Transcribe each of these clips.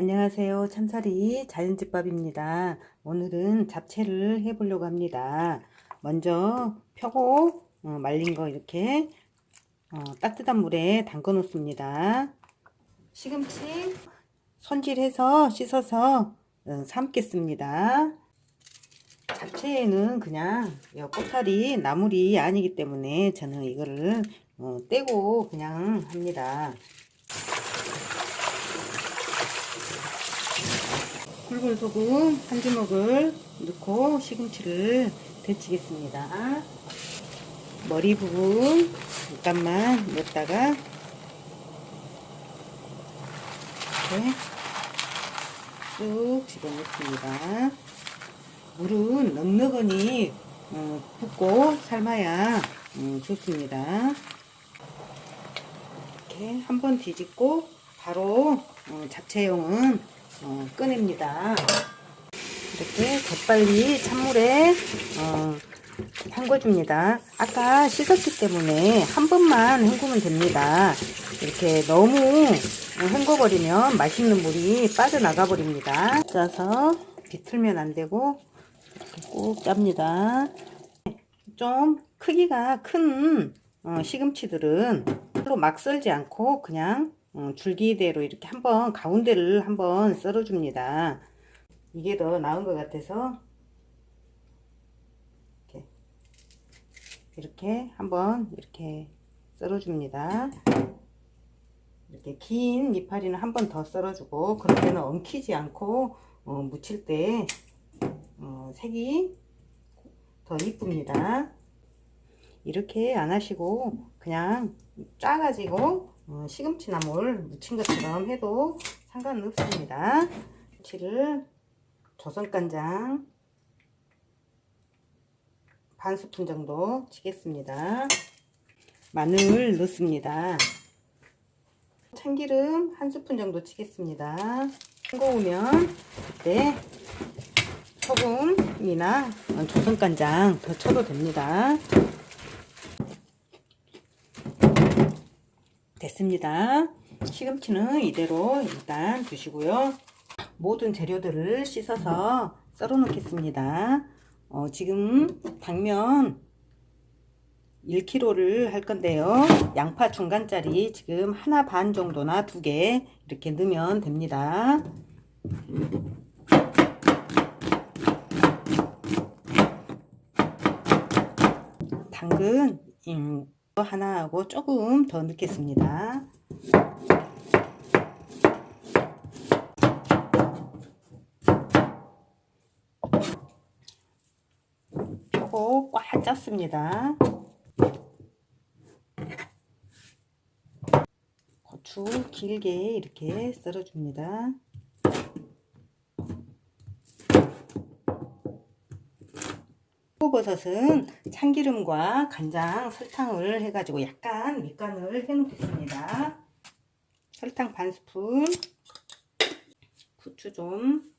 안녕하세요. 참사리 자연집밥입니다. 오늘은 잡채를 해보려고 합니다. 먼저 펴고 어, 말린 거 이렇게 어, 따뜻한 물에 담궈 놓습니다. 시금치 손질해서 씻어서 어, 삶겠습니다. 잡채에는 그냥 이 꼬타리 나물이 아니기 때문에 저는 이거를 어, 떼고 그냥 합니다. 굵은 소금 한 주먹을 넣고 시금치를 데치겠습니다. 머리 부분 잠깐만 넣다가 이렇게 쭉 집어넣습니다. 물은 넉넉하니 어, 붓고 삶아야 음, 좋습니다. 이렇게 한번 뒤집고 바로 어, 잡채용은 어, 꺼냅니다. 이렇게 재빨리 찬물에 어, 헹궈줍니다. 아까 씻었기 때문에 한 번만 헹구면 됩니다. 이렇게 너무 헹궈버리면 맛있는 물이 빠져나가 버립니다. 짜서 비틀면 안 되고 꾹 짭니다. 좀 크기가 큰 어, 시금치들은 별로 막 썰지 않고 그냥 어, 줄기대로 이렇게 한번 가운데를 한번 썰어줍니다. 이게 더 나은 것 같아서 이렇게, 이렇게 한번 이렇게 썰어줍니다. 이렇게 긴 이파리는 한 번 더 썰어주고 그럴 때는 엉키지 않고 어, 무칠 때 어, 색이 더 이쁩니다. 이렇게 안 하시고 그냥 짜가지고 어, 시금치 나물 무친 것처럼 해도 상관은 없습니다. 시금치를 조선간장 반 스푼 정도 치겠습니다. 마늘 넣습니다. 참기름 한 스푼 정도 치겠습니다. 싱거우면 그때 소금이나 조선간장 더 쳐도 됩니다. 됐습니다. 시금치는 이대로 일단 두시고요. 모든 재료들을 씻어서 썰어 놓겠습니다. 어, 지금 당면 1kg를 할 건데요. 양파 중간짜리 지금 하나 반 정도나 두 개 이렇게 넣으면 됩니다. 당근 음, 하나 하고 조금 더 넣겠습니다. 표고 꽉 짰습니다. 고추 길게 이렇게 썰어줍니다. 버섯은 참기름과 간장, 설탕을 해가지고 약간 밑간을 해 놓겠습니다. 설탕 반 스푼, 후추 좀,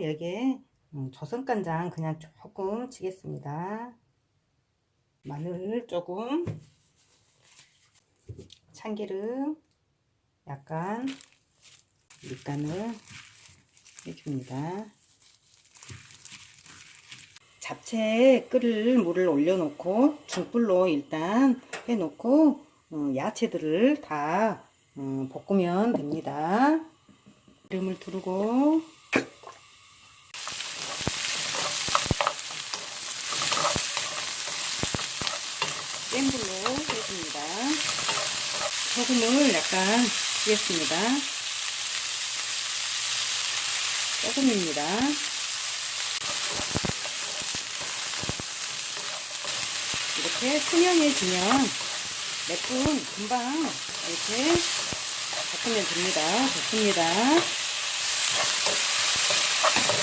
여기에 음, 조선간장 그냥 조금 치겠습니다. 마늘 조금, 참기름 약간 밑간을 해줍니다. 잡채에 끓을 물을 올려놓고 중불로 일단 해놓고 어, 야채들을 다 어, 볶으면 됩니다. 기름을 두르고 센 불로 해줍니다. 소금을 약간 주겠습니다. 조금입니다. 이렇게 투명해지면 몇분 금방 이렇게 볶으면 됩니다. 좋습니다.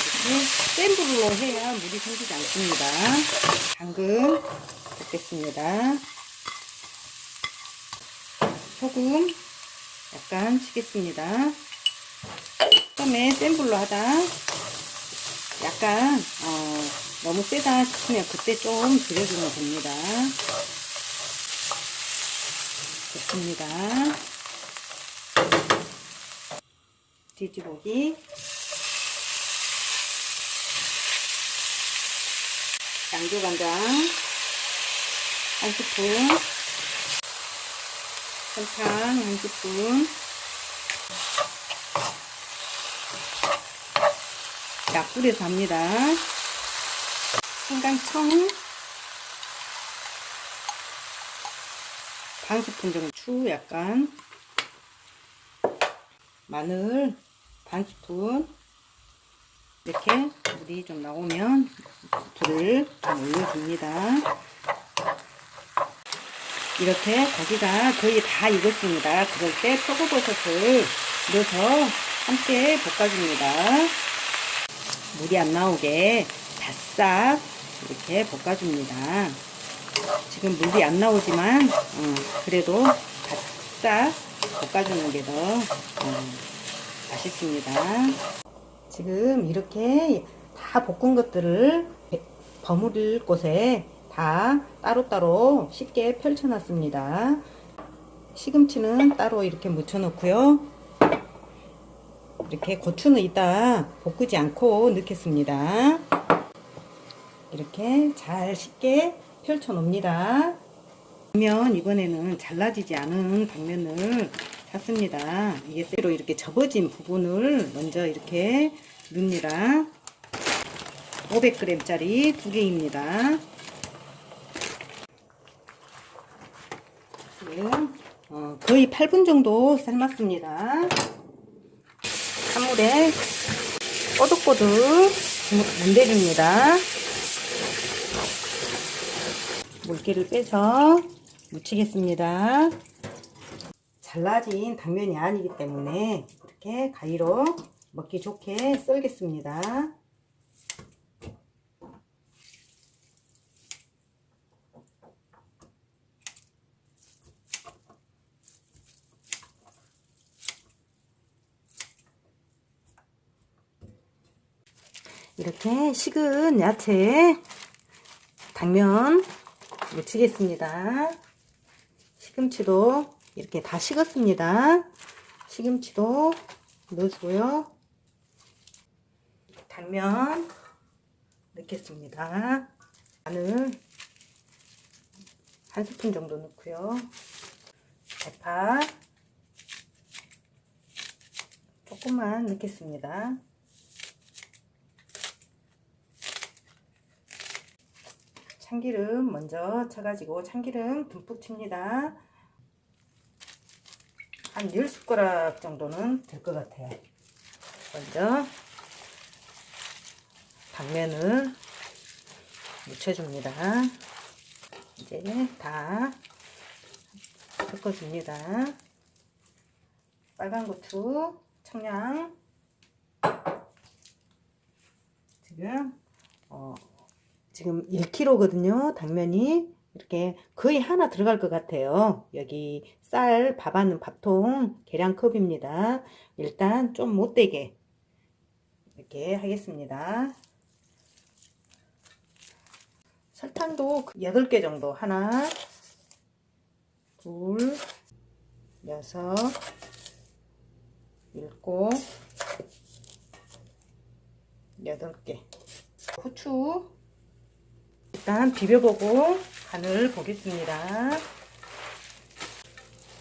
이렇게 센 불로 해야 물이 생기지 않습니다. 당근 볶겠습니다. 소금 약간 치겠습니다. 처음에 센 불로 하다 약간 어, 너무 세다 싶으면 그때 좀 줄여주면 됩니다. 좋습니다. 돼지고기 양조간장 한 스푼 설탕 한 스푼 약불에서 합니다 생강청 반 스푼 정도 추 약간 마늘 반 스푼 이렇게 물이 좀 나오면 불을 좀 올려줍니다. 이렇게 고기가 거의 다 익었습니다. 그럴 때 표고버섯을 넣어서 함께 볶아줍니다. 물이 안 나오게 바싹 이렇게 볶아줍니다. 지금 물이 안 나오지만 어, 그래도 바싹 볶아주는 게더 어, 맛있습니다. 지금 이렇게 다 볶은 것들을 버무릴 곳에 다 따로따로 쉽게 펼쳐놨습니다. 시금치는 따로 이렇게 묻혀놓고요. 이렇게 고추는 이따 볶지 않고 넣겠습니다. 이렇게 잘 쉽게 펼쳐 놓습니다. 당면 이번에는 잘라지지 않은 당면을 샀습니다. 이게 쇠로 이렇게 접어진 부분을 먼저 이렇게 넣습니다. 500g짜리 두 개입니다. 어, 거의 8분 정도 삶았습니다. 찬물에 꼬득꼬득 문대줍니다. 물기를 빼서 묻히겠습니다. 잘라진 당면이 아니기 때문에 이렇게 가위로 먹기 좋게 썰겠습니다. 이렇게 식은 야채 당면 묻히겠습니다. 시금치도 이렇게 다 식었습니다. 시금치도 넣어주고요. 당면 넣겠습니다. 마늘 한 스푼 정도 넣고요. 대파 조금만 넣겠습니다. 참기름 먼저 쳐가지고 참기름 듬뿍 칩니다. 한 10숟가락 정도는 될 것 같아요. 먼저 당면을 묻혀줍니다. 이제 다 섞어줍니다. 빨간 고추, 청양 지금 어, 지금 1kg거든요. 당면이 이렇게 거의 하나 들어갈 것 같아요. 여기 쌀 밥하는 밥통 계량컵입니다. 일단 좀 못되게 이렇게 하겠습니다. 설탕도 8개 정도 하나 둘 여섯 일곱 여덟 개 후추 일단 비벼보고 간을 보겠습니다.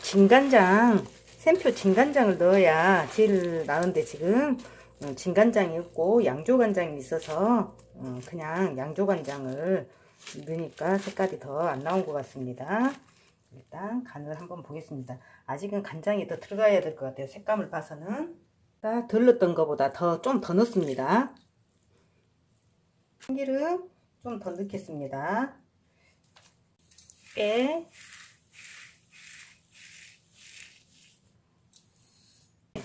진간장, 샘표 진간장을 넣어야 제일 나은데 지금 어, 진간장이 없고 양조간장이 있어서 어, 그냥 양조간장을 넣으니까 색깔이 더 안 나온 것 같습니다. 일단 간을 한번 보겠습니다. 아직은 간장이 더 들어가야 될 것 같아요. 색감을 봐서는 덜 넣었던 것보다 더 좀 더 넣습니다. 참기름 좀 더 넣겠습니다. 깨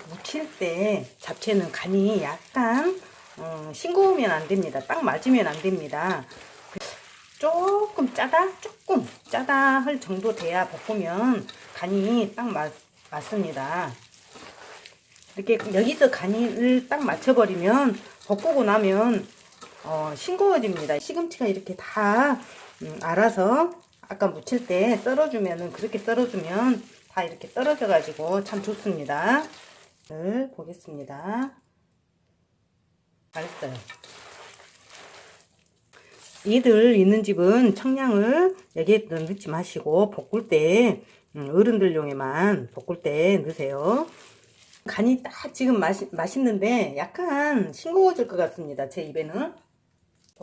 무칠 때 잡채는 간이 약간 어, 싱거우면 안 됩니다. 딱 맞으면 안 됩니다. 조금 짜다? 조금 짜다 할 정도 돼야 볶으면 간이 딱 맞, 맞습니다. 이렇게 여기서 간을 딱 맞춰버리면 볶고 나면 어, 싱거워집니다. 시금치가 이렇게 다 음, 알아서 아까 무칠 때 썰어주면은 그렇게 썰어주면 다 이렇게 떨어져 가지고 참 좋습니다. 을 보겠습니다. 맛있어요. 이들 있는 집은 청량을 여기에 넣지 마시고 볶을 때 음, 어른들용에만 볶을 때 넣으세요. 간이 딱 지금 맛이, 맛있는데 약간 싱거워질 것 같습니다. 제 입에는.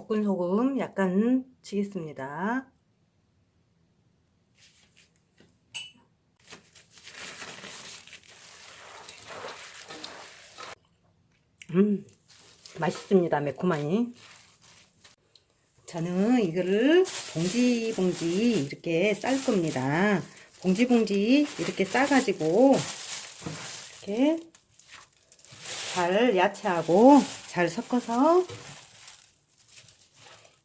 볶은 소금 약간 치겠습니다. 음, 맛있습니다. 매콤하니. 저는 이거를 봉지 봉지 이렇게 쌀 겁니다. 봉지 봉지 이렇게 싸가지고 이렇게 잘 야채하고 잘 섞어서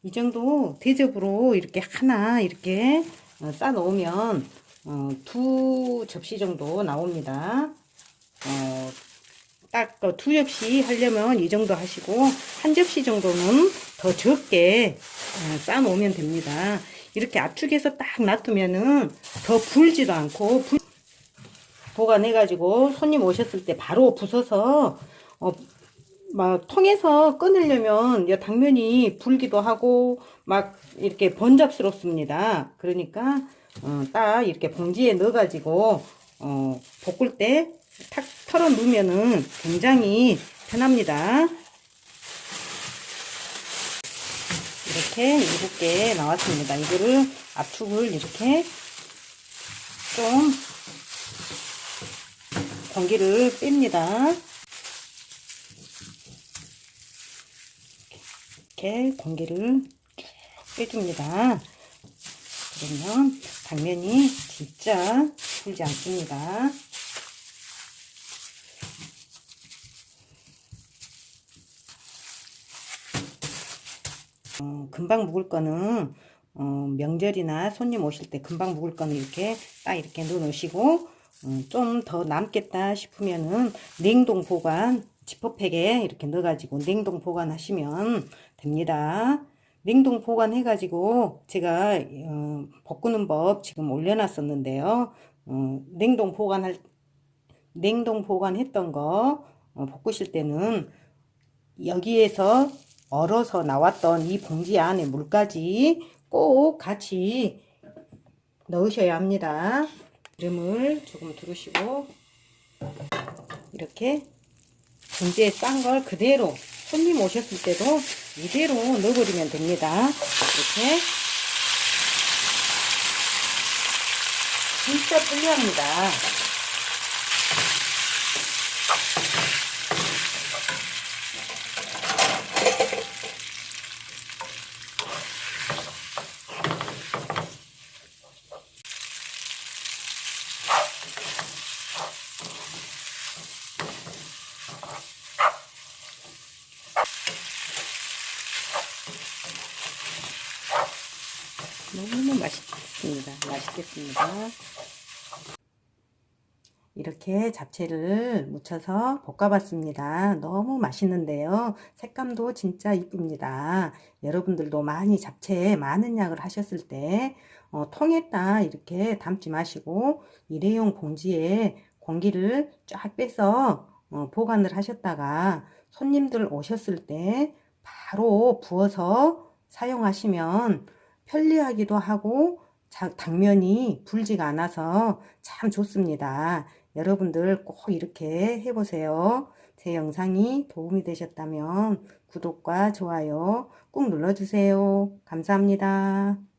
이 정도 대접으로 이렇게 하나 이렇게 어, 싸 놓으면 어, 두 접시 정도 나옵니다. 어, 딱두 접시 하려면 이 정도 하시고 한 접시 정도는 더 적게 어, 싸 놓으면 됩니다. 이렇게 압축해서 딱 놔두면은 더 불지도 않고 불... 보관해 가지고 손님 오셨을 때 바로 부숴서 어, 막 통에서 꺼내려면 이 당면이 불기도 하고 막 이렇게 번잡스럽습니다. 그러니까 어, 딱 이렇게 봉지에 넣어 가지고 어, 볶을 때 탁 털어 놓으면은 굉장히 편합니다. 이렇게 일곱 개 나왔습니다. 이거를 압축을 이렇게 좀 공기를 뺍니다. 이렇게 공기를 쭉 빼줍니다. 그러면 당면이 진짜 불지 않습니다. 어, 금방 묵을 거는 어, 명절이나 손님 오실 때 금방 묵을 거는 이렇게 딱 이렇게 넣어 놓으시고 어, 좀더 남겠다 싶으면은 냉동 보관 지퍼팩에 이렇게 넣어 가지고 냉동 보관하시면 됩니다. 냉동 보관해 가지고 제가 어, 볶는 법 지금 올려놨었는데요. 어, 냉동 보관할 냉동 보관했던 거 어, 볶으실 때는 여기에서 얼어서 나왔던 이 봉지 안에 물까지 꼭 같이 넣으셔야 합니다. 기름을 조금 두르시고 이렇게 봉지에 싼 걸 그대로 손님 오셨을 때도 이대로 넣어버리면 됩니다. 이렇게 진짜 편리합니다. 너무 맛있겠습니다. 맛있겠습니다. 이렇게 잡채를 묻혀서 볶아봤습니다. 너무 맛있는데요. 색감도 진짜 이쁩니다. 여러분들도 많이 잡채 많은 양을 하셨을 때 어, 통에다 이렇게 담지 마시고 일회용 봉지에 공기를 쫙 빼서 어, 보관을 하셨다가 손님들 오셨을 때 바로 부어서 사용하시면 편리하기도 하고 당면이 불지가 않아서 참 좋습니다. 여러분들 꼭 이렇게 해보세요. 제 영상이 도움이 되셨다면 구독과 좋아요 꾹 눌러주세요. 감사합니다.